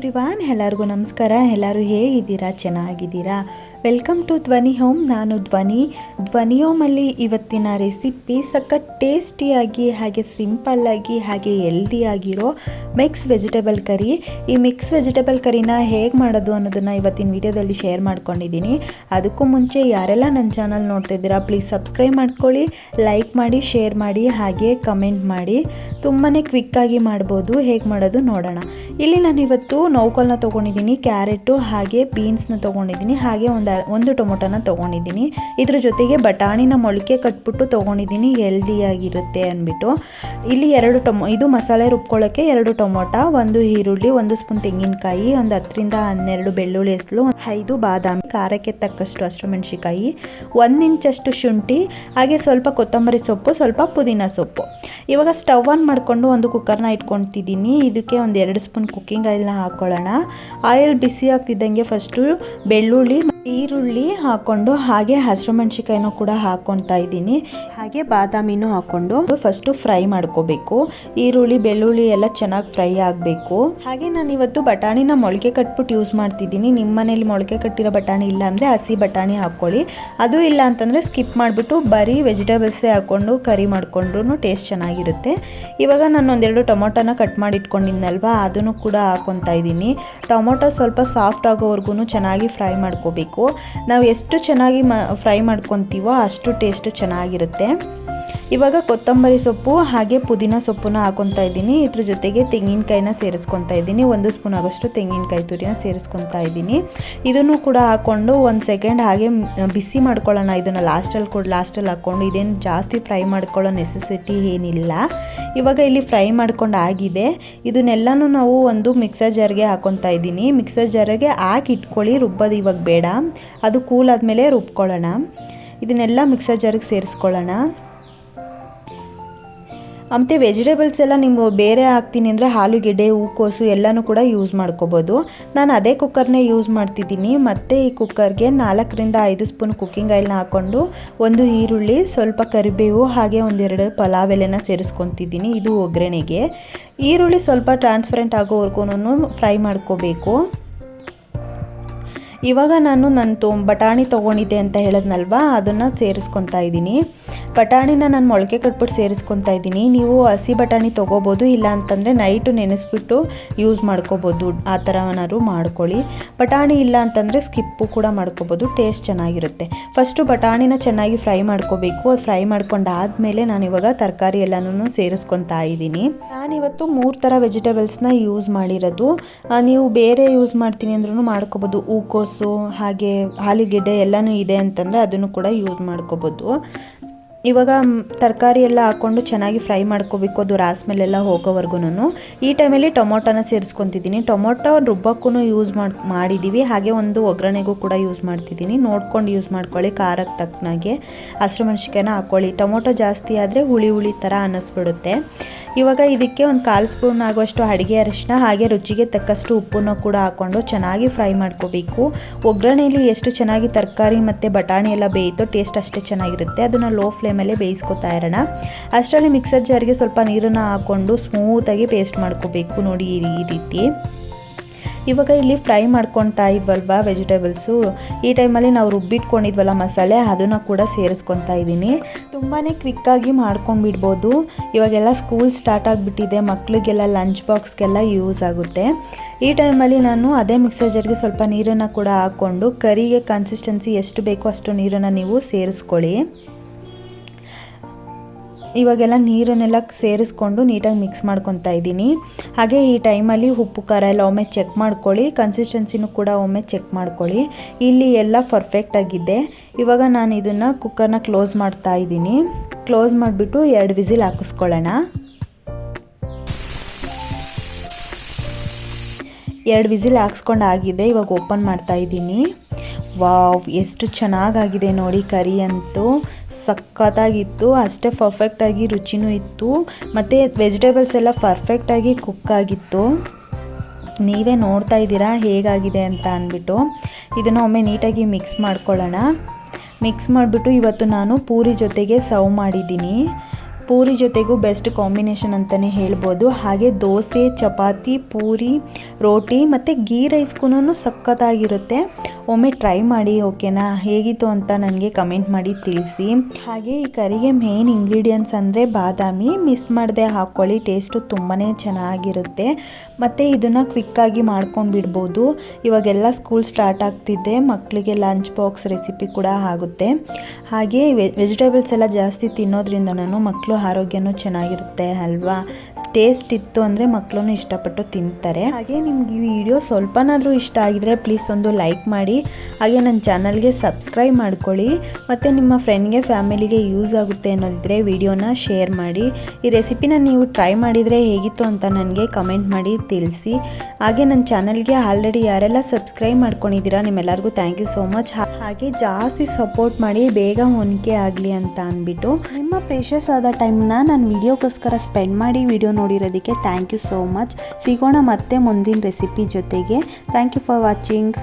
Everyone, ಎಲ್ಲರಿಗೂ ನಮಸ್ಕಾರ. ಎಲ್ಲರೂ ಹೇಗಿದ್ದೀರಾ? ಚೆನ್ನಾಗಿದ್ದೀರಾ? ವೆಲ್ಕಮ್ ಟು ಧ್ವನಿ ಹೋಮ್ ನಾನು ಧ್ವನಿ. ಧ್ವನಿ ಹೋಮಲ್ಲಿ ಇವತ್ತಿನ ರೆಸಿಪಿ ಸಖತ್ ಟೇಸ್ಟಿಯಾಗಿ ಹಾಗೆ ಸಿಂಪಲ್ಲಾಗಿ ಹಾಗೆ ಹೆಲ್ದಿಯಾಗಿರೋ ಮಿಕ್ಸ್ ವೆಜಿಟೇಬಲ್ ಕರಿ ಈ ಮಿಕ್ಸ್ ವೆಜಿಟೇಬಲ್ ಕರಿನ ಹೇಗೆ ಮಾಡೋದು ಅನ್ನೋದನ್ನು ಇವತ್ತಿನ ವಿಡಿಯೋದಲ್ಲಿ ಶೇರ್ ಮಾಡ್ಕೊಂಡಿದ್ದೀನಿ. ಅದಕ್ಕೂ ಮುಂಚೆ ಯಾರೆಲ್ಲ ನನ್ನ ಚಾನಲ್ ನೋಡ್ತಾ ಇದ್ದೀರಾ ಪ್ಲೀಸ್ ಸಬ್ಸ್ಕ್ರೈಬ್ ಮಾಡ್ಕೊಳ್ಳಿ ಲೈಕ್ ಮಾಡಿ ಶೇರ್ ಮಾಡಿ, ಹಾಗೆ ಕಮೆಂಟ್ ಮಾಡಿ. ತುಂಬಾ ಕ್ವಿಕ್ಕಾಗಿ ಮಾಡ್ಬೋದು. ಹೇಗೆ ಮಾಡೋದು ನೋಡೋಣ. ಇಲ್ಲಿ ನಾನು ಇವತ್ತು ನೌಕಲ್ನ ತೊಗೊಂಡಿದ್ದೀನಿ, ಕ್ಯಾರೆಟು ಹಾಗೆ ಬೀನ್ಸ್ನ ತೊಗೊಂಡಿದ್ದೀನಿ, ಹಾಗೆ ಒಂದು ಒಂದು ಟೊಮೊಟೊನ ತೊಗೊಂಡಿದ್ದೀನಿ. ಇದ್ರ ಜೊತೆಗೆ ಬಟಾಣಿನ ಮೊಳಕೆ ಕಟ್ಬಿಟ್ಟು ತೊಗೊಂಡಿದ್ದೀನಿ ಹೆಲ್ದಿಯಾಗಿರುತ್ತೆ ಅಂದ್ಬಿಟ್ಟು. ಇಲ್ಲಿ ಎರಡು ಟೊಮೊ, ಇದು ಮಸಾಲೆ ರುಬ್ಕೊಳ್ಳೋಕ್ಕೆ ಎರಡು ಟೊಮೊಟೊ, ಒಂದು ಈರುಳ್ಳಿ, ಒಂದು ಸ್ಪೂನ್ ತೆಂಗಿನಕಾಯಿ, ಒಂದು ಹತ್ತರಿಂದ ಹನ್ನೆರಡು ಬೆಳ್ಳುಳ್ಳಿ ಹೆಸಲು, ಐದು ಬಾದಾಮಿ, ಖಾರಕ್ಕೆ ತಕ್ಕಷ್ಟು ಹಸಿಮೆಣಸಿಕಾಯಿ ಒಂದು ಇಂಚಷ್ಟು ಶುಂಠಿ, ಹಾಗೆ ಸ್ವಲ್ಪ ಕೊತ್ತಂಬರಿ ಸೊಪ್ಪು, ಸ್ವಲ್ಪ ಪುದೀನ ಸೊಪ್ಪು. ಇವಾಗ ಸ್ಟವ್ ಆನ್ ಮಾಡಿಕೊಂಡು ಒಂದು ಕುಕ್ಕರ್ನ ಇಟ್ಕೊತಿದ್ದೀನಿ ಇದಕ್ಕೆ ಒಂದು ಎರಡು ಸ್ಪೂನ್ ಕುಕ್ಕಿಂಗ್ ಆಯಿಲ್ನ ಹಾಕ್ಕೊಳ್ಳೋಣ. ಆಯಿಲ್ ಬಿಸಿ ಆಗ್ತಿದ್ದಂಗೆ ಫಸ್ಟು ಬೆಳ್ಳುಳ್ಳಿ ಈರುಳ್ಳಿ ಹಾಕ್ಕೊಂಡು ಹಾಗೆ ಹಸಿರು ಮೆಣಸಿಕಾಯಿನೂ ಕೂಡ ಹಾಕ್ಕೊತಾ ಇದ್ದೀನಿ. ಹಾಗೆ ಬಾದಾಮಿನೂ ಹಾಕ್ಕೊಂಡು ಫಸ್ಟು ಫ್ರೈ ಮಾಡ್ಕೋಬೇಕು. ಈರುಳ್ಳಿ, ಬೆಳ್ಳುಳ್ಳಿ ಎಲ್ಲ ಚೆನ್ನಾಗಿ ಫ್ರೈ ಆಗಬೇಕು. ಹಾಗೆ ನಾನು ಇವತ್ತು ಬಟಾಣಿನ ಮೊಳಕೆ ಕಟ್ಬಿಟ್ಟು ಯೂಸ್ ಮಾಡ್ತಿದ್ದೀನಿ. ನಿಮ್ಮ ಮನೇಲಿ ಮೊಳಕೆ ಕಟ್ಟಿರೋ ಬಟಾಣಿ ಇಲ್ಲ ಅಂದರೆ ಹಸಿ ಬಟಾಣಿ ಹಾಕ್ಕೊಳ್ಳಿ. ಅದು ಇಲ್ಲ ಅಂತಂದರೆ ಸ್ಕಿಪ್ ಮಾಡಿಬಿಟ್ಟು ಬರೀ ವೆಜಿಟೇಬಲ್ಸೇ ಹಾಕ್ಕೊಂಡು ಕರಿ ಮಾಡಿಕೊಂಡ್ರೂ ಟೇಸ್ಟ್ ಚೆನ್ನಾಗಿರುತ್ತೆ. ಇವಾಗ ನಾನು ಒಂದೆರಡು ಟೊಮೊಟೊನ ಕಟ್ ಮಾಡಿ ಇಟ್ಕೊಂಡಿದ್ನಲ್ವಾ ಅದನ್ನು ಕೂಡ ಹಾಕ್ಕೊತಾ ಇದ್ದೀನಿ. ಟೊಮೊಟೊ ಸ್ವಲ್ಪ ಸಾಫ್ಟ್ ಆಗೋವರೆಗೂ ಚೆನ್ನಾಗಿ ಫ್ರೈ ಮಾಡ್ಕೋಬೇಕು. ನಾವು ಎಷ್ಟು ಚೆನ್ನಾಗಿ ಮ ಫ್ರೈ ಮಾಡ್ಕೊತೀವೋ ಅಷ್ಟು ಟೇಸ್ಟ್ ಚೆನ್ನಾಗಿರುತ್ತೆ. ಇವಾಗ ಕೊತ್ತಂಬರಿ ಸೊಪ್ಪು ಹಾಗೆ ಪುದೀನ ಸೊಪ್ಪನ್ನ ಹಾಕೊತಾ ಇದ್ದೀನಿ. ಇದ್ರ ಜೊತೆಗೆ ತೆಂಗಿನಕಾಯಿನ ಸೇರಿಸ್ಕೊತಾ ಇದ್ದೀನಿ. ಒಂದು ಸ್ಪೂನ್ ಆಗೋಷ್ಟು ತೆಂಗಿನಕಾಯಿ ತುರಿನ ಸೇರಿಸ್ಕೊತಾ ಇದ್ದೀನಿ. ಇದನ್ನು ಕೂಡ ಹಾಕ್ಕೊಂಡು ಒಂದು ಸೆಕೆಂಡ್ ಹಾಗೆ ಬಿಸಿ ಮಾಡ್ಕೊಳ್ಳೋಣ. ಇದನ್ನು ಲಾಸ್ಟಲ್ಲಿ ಕೂಡ ಲಾಸ್ಟಲ್ಲಿ ಹಾಕ್ಕೊಂಡು ಇದೇನು ಜಾಸ್ತಿ ಫ್ರೈ ಮಾಡ್ಕೊಳ್ಳೋ ನೆಸೆಸಿಟಿ ಏನಿಲ್ಲ. ಇವಾಗ ಇಲ್ಲಿ ಫ್ರೈ ಮಾಡ್ಕೊಂಡು ಆಗಿದೆ. ಇದನ್ನೆಲ್ಲನೂ ನಾವು ಒಂದು ಮಿಕ್ಸರ್ ಜಾರ್ಗೆ ಹಾಕೊತಾ ಇದ್ದೀನಿ. ಮಿಕ್ಸರ್ ಜಾರ್ಗೆ ಹಾಕಿ ಇಟ್ಕೊಳ್ಳಿ. ರುಬ್ಬೋದು ಇವಾಗ ಬೇಡ. ಅದು ಕೂಲ್ ಆದಮೇಲೆ ರುಬ್ಕೊಳ್ಳೋಣ. ಇದನ್ನೆಲ್ಲ ಮಿಕ್ಸರ್ ಜಾರಿಗೆ ಸೇರಿಸ್ಕೊಳ್ಳೋಣ. ಮತ್ತು ವೆಜಿಟೇಬಲ್ಸ್ ಎಲ್ಲ ನೀವು ಬೇರೆ ಹಾಕ್ತೀನಿ ಅಂದರೆ ಆಲೂಗೆಡ್ಡೆ ಹೂಕೋಸು ಎಲ್ಲನೂ ಕೂಡ ಯೂಸ್ ಮಾಡ್ಕೋಬೋದು. ನಾನು ಅದೇ ಕುಕ್ಕರ್ನೇ ಯೂಸ್ ಮಾಡ್ತಿದ್ದೀನಿ. ಮತ್ತು ಈ ಕುಕ್ಕರ್ಗೆ ನಾಲ್ಕರಿಂದ ಐದು ಸ್ಪೂನ್ ಕುಕ್ಕಿಂಗ್ ಆಯಿಲ್ನ ಹಾಕ್ಕೊಂಡು ಒಂದು ಈರುಳ್ಳಿ, ಸ್ವಲ್ಪ ಕರಿಬೇವು, ಹಾಗೆ ಒಂದೆರಡು ಪಲಾವ್ ಎಲೆನ ಸೇರಿಸ್ಕೊತಿದ್ದೀನಿ ಇದು ಒಗ್ಗರಣೆಗೆ. ಈರುಳ್ಳಿ ಸ್ವಲ್ಪ ಟ್ರಾನ್ಸ್ಪರೆಂಟ್ ಆಗೋವರೆಗೂ ಫ್ರೈ ಮಾಡ್ಕೋಬೇಕು. ಇವಾಗ ನಾನು ನನ್ನ ತೋ, ಬಟಾಣಿ ತೊಗೊಂಡಿದ್ದೆ ಅಂತ ಹೇಳಿದ್ನಲ್ವ? ಅದನ್ನು ಸೇರಿಸ್ಕೊತಾ ಇದ್ದೀನಿ. ಬಟಾಣಿನ ನಾನು ಮೊಳಕೆ ಕಟ್ಬಿಟ್ಟು ಸೇರಿಸ್ಕೊತಾ ಇದ್ದೀನಿ. ನೀವು ಹಸಿ ಬಟಾಣಿ ತೊಗೋಬೋದು, ಇಲ್ಲ ಅಂತಂದರೆ ನೈಟು ನೆನೆಸ್ಬಿಟ್ಟು ಯೂಸ್ ಮಾಡ್ಕೋಬೋದು. ಆ ಥರನಾದ್ರು ಮಾಡ್ಕೊಳ್ಳಿ. ಬಟಾಣಿ ಇಲ್ಲ ಅಂತಂದರೆ ಸ್ಕಿಪ್ಪು ಕೂಡ ಮಾಡ್ಕೋಬೋದು. ಟೇಸ್ಟ್ ಚೆನ್ನಾಗಿರುತ್ತೆ. ಫಸ್ಟು ಬಟಾಣಿನ ಚೆನ್ನಾಗಿ ಫ್ರೈ ಮಾಡ್ಕೋಬೇಕು. ಅದು ಫ್ರೈ ಮಾಡ್ಕೊಂಡಾದಮೇಲೆ ನಾನು ಇವಾಗ ತರಕಾರಿ ಎಲ್ಲನೂ ಸೇರಿಸ್ಕೊತಾ ಇದ್ದೀನಿ. ನಾನಿವತ್ತು ಮೂರು ಥರ ವೆಜಿಟೇಬಲ್ಸ್ನ ಯೂಸ್ ಮಾಡಿರೋದು. ನೀವು ಬೇರೆ ಯೂಸ್ ಮಾಡ್ತೀನಿ ಅಂದ್ರೂ ಮಾಡ್ಕೋಬೋದು. ಹೂಕೋಸು ಹಾಗೆ ಆಲೂಗೆಡ್ಡೆ ಎಲ್ಲನೂ ಇದೆ ಅಂತಂದರೆ ಅದನ್ನು ಕೂಡ ಯೂಸ್ ಮಾಡ್ಕೋಬೋದು. ಇವಾಗ ತರಕಾರಿ ಎಲ್ಲ ಹಾಕ್ಕೊಂಡು ಚೆನ್ನಾಗಿ ಫ್ರೈ ಮಾಡ್ಕೋಬೇಕು, ಅದು ರಾಸ್ಮೇಲೆಲ್ಲ ಹೋಗೋವರೆಗೂ ಈ ಟೈಮಲ್ಲಿ ಟೊಮೊಟೊನ ಸೇರಿಸ್ಕೊತಿದ್ದೀನಿ. ಟೊಮೊಟೊ ರುಬ್ಬಕ್ಕೂ ಯೂಸ್ ಮಾಡಿ ಮಾಡಿದ್ದೀವಿ ಹಾಗೆ ಒಂದು ಒಗ್ಗರಣೆಗೂ ಕೂಡ ಯೂಸ್ ಮಾಡ್ತಿದ್ದೀನಿ. ನೋಡ್ಕೊಂಡು ಯೂಸ್ ಮಾಡ್ಕೊಳ್ಳಿ, ಖಾರಕ್ಕೆ ತಕ್ಕನಾಗೆ. ಹಸಿರು ಮೆಣಸಿಕಾಯಿನ ಹಾಕ್ಕೊಳ್ಳಿ. ಟೊಮೊಟೊ ಜಾಸ್ತಿ ಆದರೆ ಹುಳಿ ಹುಳಿ ಥರ ಅನ್ನಿಸ್ಬಿಡುತ್ತೆ ಇವಾಗ ಇದಕ್ಕೆ ಒಂದು ಕಾಲು ಸ್ಪೂನ್ ಆಗುವಷ್ಟು ಅಡುಗೆ ಅರಿಶಿನ ಹಾಗೆ ರುಚಿಗೆ ತಕ್ಕಷ್ಟು ಉಪ್ಪನ್ನು ಕೂಡ ಹಾಕ್ಕೊಂಡು ಚೆನ್ನಾಗಿ ಫ್ರೈ ಮಾಡ್ಕೋಬೇಕು. ಒಗ್ಗರಣೆಯಲ್ಲಿ ಎಷ್ಟು ಚೆನ್ನಾಗಿ ತರಕಾರಿ ಮತ್ತು ಬಟಾಣಿ ಎಲ್ಲ ಬೇಯಿತೋ ಟೇಸ್ಟ್ ಅಷ್ಟೇ ಚೆನ್ನಾಗಿರುತ್ತೆ. ಅದನ್ನು ಲೋ ಫ್ಲೇಮಲ್ಲೇ ಬೇಯಿಸ್ಕೊತಾ ಇರೋಣ. ಅಷ್ಟರಲ್ಲಿ ಮಿಕ್ಸರ್ ಜಾರ್ಗೆ ಸ್ವಲ್ಪ ನೀರನ್ನು ಹಾಕ್ಕೊಂಡು ಸ್ಮೂತಾಗಿ ಪೇಸ್ಟ್ ಮಾಡ್ಕೋಬೇಕು ನೋಡಿ ಈ ರೀತಿ. ಇವಾಗ ಇಲ್ಲಿ ಫ್ರೈ ಮಾಡ್ಕೊತಾ ಇದ್ವಲ್ವ ವೆಜಿಟೇಬಲ್ಸು? ಈ ಟೈಮಲ್ಲಿ ನಾವು ರುಬ್ಬಿಟ್ಕೊಂಡಿದ್ವಲ್ಲ ಮಸಾಲೆ, ಅದನ್ನು ಕೂಡ ಸೇರಿಸ್ಕೊತಾ ಇದ್ದೀನಿ. ತುಂಬಾ ಕ್ವಿಕ್ಕಾಗಿ ಮಾಡ್ಕೊಂಡ್ಬಿಡ್ಬೋದು. ಇವಾಗೆಲ್ಲ ಸ್ಕೂಲ್ ಸ್ಟಾರ್ಟ್ ಆಗಿಬಿಟ್ಟಿದೆ ಮಕ್ಕಳಿಗೆಲ್ಲ ಲಂಚ್ ಬಾಕ್ಸ್ಗೆಲ್ಲ ಯೂಸ್ ಆಗುತ್ತೆ. ಈ ಟೈಮಲ್ಲಿ ನಾನು ಅದೇ ಮಿಕ್ಸರ್ ಸ್ವಲ್ಪ ನೀರನ್ನು ಕೂಡ ಹಾಕ್ಕೊಂಡು, ಕರಿಗೆ ಕನ್ಸಿಸ್ಟೆನ್ಸಿ ಎಷ್ಟು ಬೇಕೋ ಅಷ್ಟು ನೀರನ್ನು ನೀವು ಸೇರಿಸ್ಕೊಳ್ಳಿ. ಇವಾಗೆಲ್ಲ ನೀರನ್ನೆಲ್ಲ ಸೇರಿಸ್ಕೊಂಡು ನೀಟಾಗಿ ಮಿಕ್ಸ್ ಮಾಡ್ಕೊತಾ ಇದ್ದೀನಿ. ಹಾಗೆ ಈ ಟೈಮಲ್ಲಿ ಉಪ್ಪು, ಖಾರ ಎಲ್ಲ ಒಮ್ಮೆ ಚೆಕ್ ಮಾಡ್ಕೊಳ್ಳಿ. ಕನ್ಸಿಸ್ಟೆನ್ಸಿನೂ ಕೂಡ ಒಮ್ಮೆ ಚೆಕ್ ಮಾಡ್ಕೊಳ್ಳಿ. ಇಲ್ಲಿ ಎಲ್ಲ ಪರ್ಫೆಕ್ಟ್ ಆಗಿದೆ. ಇವಾಗ ನಾನು ಇದನ್ನು ಕುಕ್ಕರ್ನ ಕ್ಲೋಸ್ ಮಾಡ್ತಾ ಇದ್ದೀನಿ. ಕ್ಲೋಸ್ ಮಾಡಿಬಿಟ್ಟು ಎರಡು ವಿಸಿಲ್ ಹಾಕಿಸ್ಕೊಳ್ಳೋಣ. ಎರಡು ವಿಸಿಲ್ ಹಾಕ್ಸ್ಕೊಂಡು ಆಗಿದೆ. ಇವಾಗ ಓಪನ್ ಮಾಡ್ತಾ ಇದ್ದೀನಿ. ವಾವ್, ಎಷ್ಟು ಚೆನ್ನಾಗಾಗಿದೆ ನೋಡಿ ಕರಿ ಅಂತೂ. ಸಖತ್ತಾಗಿತ್ತು, ಅಷ್ಟೇ ಪರ್ಫೆಕ್ಟಾಗಿ ರುಚಿನೂ ಇತ್ತು. ಮತ್ತು ವೆಜಿಟೇಬಲ್ಸ್ ಎಲ್ಲ ಪರ್ಫೆಕ್ಟಾಗಿ ಕುಕ್ ಆಗಿತ್ತು. ನೀವೇ ನೋಡ್ತಾ ಇದ್ದೀರಾ ಹೇಗಾಗಿದೆ ಅಂತ ಅಂದ್ಬಿಟ್ಟು. ಇದನ್ನು ಒಮ್ಮೆ ನೀಟಾಗಿ ಮಿಕ್ಸ್ ಮಾಡ್ಕೊಳ್ಳೋಣ. ಮಿಕ್ಸ್ ಮಾಡಿಬಿಟ್ಟು ಇವತ್ತು ನಾನು ಪೂರಿ ಜೊತೆಗೆ ಸರ್ವ್ ಮಾಡಿದ್ದೀನಿ. ಪೂರಿ ಜೊತೆಗೂ ಬೆಸ್ಟ್ ಕಾಂಬಿನೇಷನ್ ಅಂತಲೇ ಹೇಳ್ಬೋದು. ಹಾಗೆ ದೋಸೆ, ಚಪಾತಿ, ಪೂರಿ, ರೋಟಿ ಮತ್ತು ಗೀ ರೈಸ್ಗೂ ಸಖತ್ತಾಗಿರುತ್ತೆ. ಒಮ್ಮೆ ಟ್ರೈ ಮಾಡಿ ಓಕೆನಾ ಹೇಗಿತ್ತು ಅಂತ ನನಗೆ ಕಮೆಂಟ್ ಮಾಡಿ ತಿಳಿಸಿ. ಹಾಗೆ ಈ ಕರಿಗೆ ಮೇನ್ ಇಂಗ್ರೀಡಿಯೆಂಟ್ಸ್ ಅಂದರೆ ಬಾದಾಮಿ. ಮಿಸ್ ಮಾಡದೆ ಹಾಕ್ಕೊಳ್ಳಿ ಟೇಸ್ಟು ತುಂಬಾ ಚೆನ್ನಾಗಿರುತ್ತೆ. ಮತ್ತು ಇದನ್ನು ಕ್ವಿಕ್ಕಾಗಿ ಮಾಡ್ಕೊಂಡು ಬಿಡ್ಬೋದು. ಇವಾಗೆಲ್ಲ ಸ್ಕೂಲ್ ಸ್ಟಾರ್ಟ್ ಆಗ್ತಿದ್ದೆ ಮಕ್ಕಳಿಗೆ ಲಂಚ್ ಬಾಕ್ಸ್ ರೆಸಿಪಿ ಕೂಡ ಆಗುತ್ತೆ. ಹಾಗೆ ವೆಜಿಟೇಬಲ್ಸ್ ಎಲ್ಲ ಜಾಸ್ತಿ ತಿನ್ನೋದ್ರಿಂದ ನಾನು ಮಕ್ಕಳು ಆರೋಗ್ಯನೂ ಚೆನ್ನಾಗಿರುತ್ತೆ, ಅಲ್ವಾ? ಟೇಸ್ಟ್ ಇತ್ತು ಅಂದರೆ ಮಕ್ಕಳು ಇಷ್ಟಪಟ್ಟು ತಿಂತಾರೆ. ಹಾಗೆ ನಿಮ್ಗೆ ಈ ವಿಡಿಯೋ ಸ್ವಲ್ಪನಾದರೂ ಇಷ್ಟ ಆಗಿದ್ರೆ ಪ್ಲೀಸ್ ಒಂದು ಲೈಕ್ ಮಾಡಿ, ಹಾಗೆ ನನ್ನ ಚಾನಲ್ಗೆ ಸಬ್ಸ್ಕ್ರೈಬ್ ಮಾಡ್ಕೊಳ್ಳಿ. ಮತ್ತು ನಿಮ್ಮ ಫ್ರೆಂಡ್ಗೆ ಫ್ಯಾಮಿಲಿಗೆ ಯೂಸ್ ಆಗುತ್ತೆ ಅನ್ನೋದಿದ್ರೆ ವಿಡಿಯೋನ ಶೇರ್ ಮಾಡಿ. ಈ ರೆಸಿಪಿನ ನೀವು ಟ್ರೈ ಮಾಡಿದರೆ ಹೇಗಿತ್ತು ಅಂತ ನನಗೆ ಕಮೆಂಟ್ ಮಾಡಿ ತಿಳಿಸಿ. ಹಾಗೆ ನನ್ನ ಚಾನಲ್ಗೆ ಆಲ್ರೆಡಿ ಯಾರೆಲ್ಲ ಸಬ್ಸ್ಕ್ರೈಬ್ ಮಾಡ್ಕೊಂಡಿದ್ದೀರಾ ನಿಮ್ಮೆಲ್ಲರಿಗೂ ಥ್ಯಾಂಕ್ ಯು ಸೋ ಮಚ್ ಹಾಗೆ ಜಾಸ್ತಿ ಸಪೋರ್ಟ್ ಮಾಡಿ, ಬೇಗ ಹೊಂದಿಕೆ ಆಗಲಿ ಅಂತ ಅಂದ್ಬಿಟ್ಟು. ನಿಮ್ಮ ಪ್ರೇಷಸ್ ಆದ ಟೈಮ್ನ ನಾನು ವಿಡಿಯೋಗೋಸ್ಕರ ಸ್ಪೆಂಡ್ ಮಾಡಿ ವಿಡಿಯೋ ನೋಡಿರೋದಕ್ಕೆ ಥ್ಯಾಂಕ್ ಯು ಸೋ ಮಚ್ ಸಿಗೋಣ ಮತ್ತೆ ಮುಂದಿನ ರೆಸಿಪಿ ಜೊತೆಗೆ. Thank you for watching